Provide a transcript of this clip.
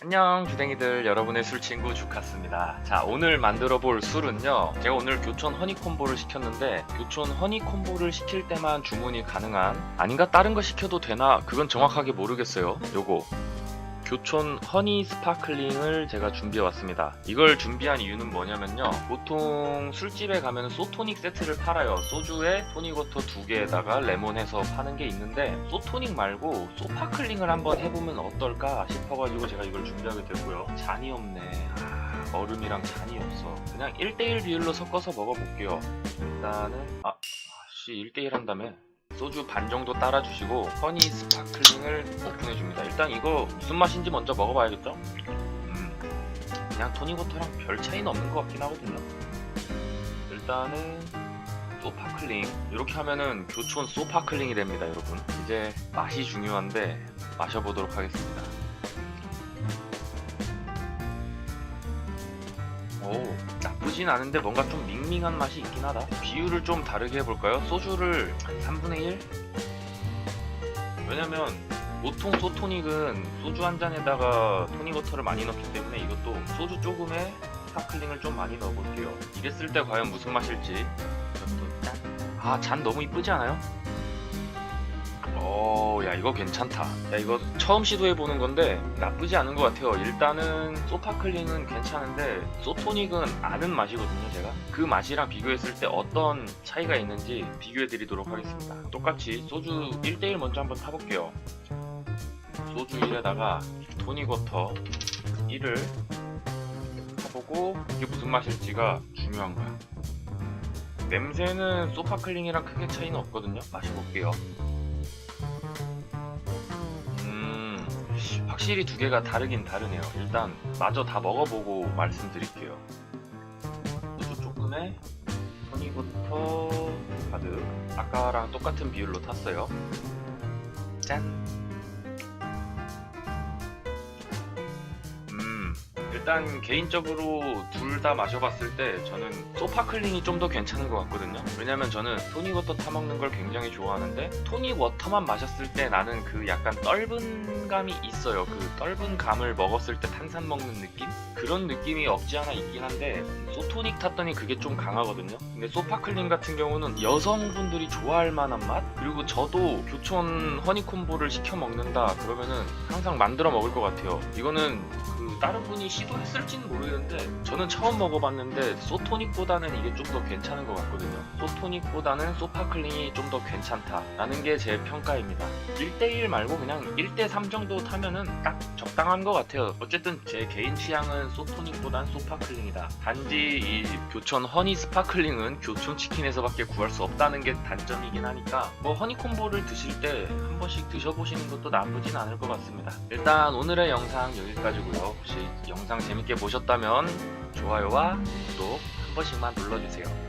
안녕 주댕이들. 여러분의 술친구 주카스입니다. 자 오늘 만들어 볼 술은요. 제가 오늘 교촌 허니콤보를 시켰는데 교촌 허니콤보를 시킬 때만 주문이 가능한 아닌가 다른 거 시켜도 되나? 그건 정확하게 모르겠어요. 요거 교촌 허니 스파클링을 제가 준비해 왔습니다. 이걸 준비한 이유는 뭐냐면요. 보통 술집에 가면 소토닉 세트를 팔아요. 소주에 토닉워터 두 개에다가 레몬 해서 파는 게 있는데 소토닉 말고 소파클링을 한번 해보면 어떨까 싶어가지고 제가 이걸 준비하게 됐고요. 잔이 없네. 아, 얼음이랑 잔이 없어. 그냥 1대1 비율로 섞어서 먹어볼게요. 일단은 아, 씨 1대1 한다며. 소주 반 정도 따라주시고 허니 스파클링을 오픈해줍니다. 일단 이거 무슨 맛인지 먼저 먹어봐야겠죠? 음, 그냥 토닉워터랑 별 차이는 없는 것 같긴 하거든요. 일단은 소파클링 이렇게 하면은 교촌 소파클링이 됩니다, 여러분. 이제 맛이 중요한데 마셔보도록 하겠습니다. 오, 나쁘진 않은데 뭔가 좀 밍밍한 맛이 있긴 하다. 비율을 좀 다르게 해볼까요? 소주를 한 3분의 1? 왜냐면 보통 소토닉은 소주 한 잔에다가 토닉워터를 많이 넣기 때문에 이것도 소주 조금에 스파클링을 좀 많이 넣어볼게요. 이랬을 때 과연 무슨 맛일지. 아, 잔 너무 이쁘지 않아요? 어, 야 이거 괜찮다. 야 이거 처음 시도해 보는 건데 나쁘지 않은 것 같아요. 일단은 소파클링은 괜찮은데 소토닉은 아는 맛이거든요, 제가. 그 맛이랑 비교했을 때 어떤 차이가 있는지 비교해 드리도록 하겠습니다. 똑같이 소주 1대1 먼저 한번 타볼게요. 소주 1에다가 토닉워터 1을 타보고 이게 무슨 맛일지가 중요한 거야. 냄새는 소파클링이랑 크게 차이는 없거든요. 마셔볼게요. 확실히 두 개가 다르긴 다르네요. 일단 마저 다 먹어보고 말씀드릴게요. 소주 조금에 허니부터 가득. 아까랑 똑같은 비율로 탔어요. 짠. 일단 개인적으로 둘 다 마셔봤을 때 저는 소파클링이 좀 더 괜찮은 것 같거든요. 왜냐면 저는 토닉워터 타먹는 걸 굉장히 좋아하는데 토닉워터만 마셨을 때 나는 그 약간 떫은 감이 있어요. 그 떫은 감을 먹었을 때 탄산 먹는 느낌? 그런 느낌이 없지 않아 있긴 한데 소토닉 탔더니 그게 좀 강하거든요. 근데 소파클링 같은 경우는 여성분들이 좋아할 만한 맛? 그리고 저도 교촌 허니콤보를 시켜 먹는다 그러면은 항상 만들어 먹을 것 같아요. 이거는 그 다른 분이 시도했을지는 모르겠는데 저는 처음 먹어봤는데 소토닉보다는 이게 좀 더 괜찮은 것 같거든요. 소토닉보다는 소파클링이 좀 더 괜찮다라는 게 제 평가입니다. 1대1 말고 그냥 1대3 정도 타면은 딱 적당한 것 같아요. 어쨌든 제 개인 취향은 소토닉보단 소파클링이다. 단지 이 교촌 허니 스파클링은 교촌 치킨에서밖에 구할 수 없다는 게 단점이긴 하니까 뭐 허니 콤보를 드실 때 한 번씩 드셔보시는 것도 나쁘진 않을 것 같습니다. 일단 오늘의 영상 여기까지고요. 혹시 영상 재밌게 보셨다면 좋아요와 구독 한 번씩만 눌러주세요.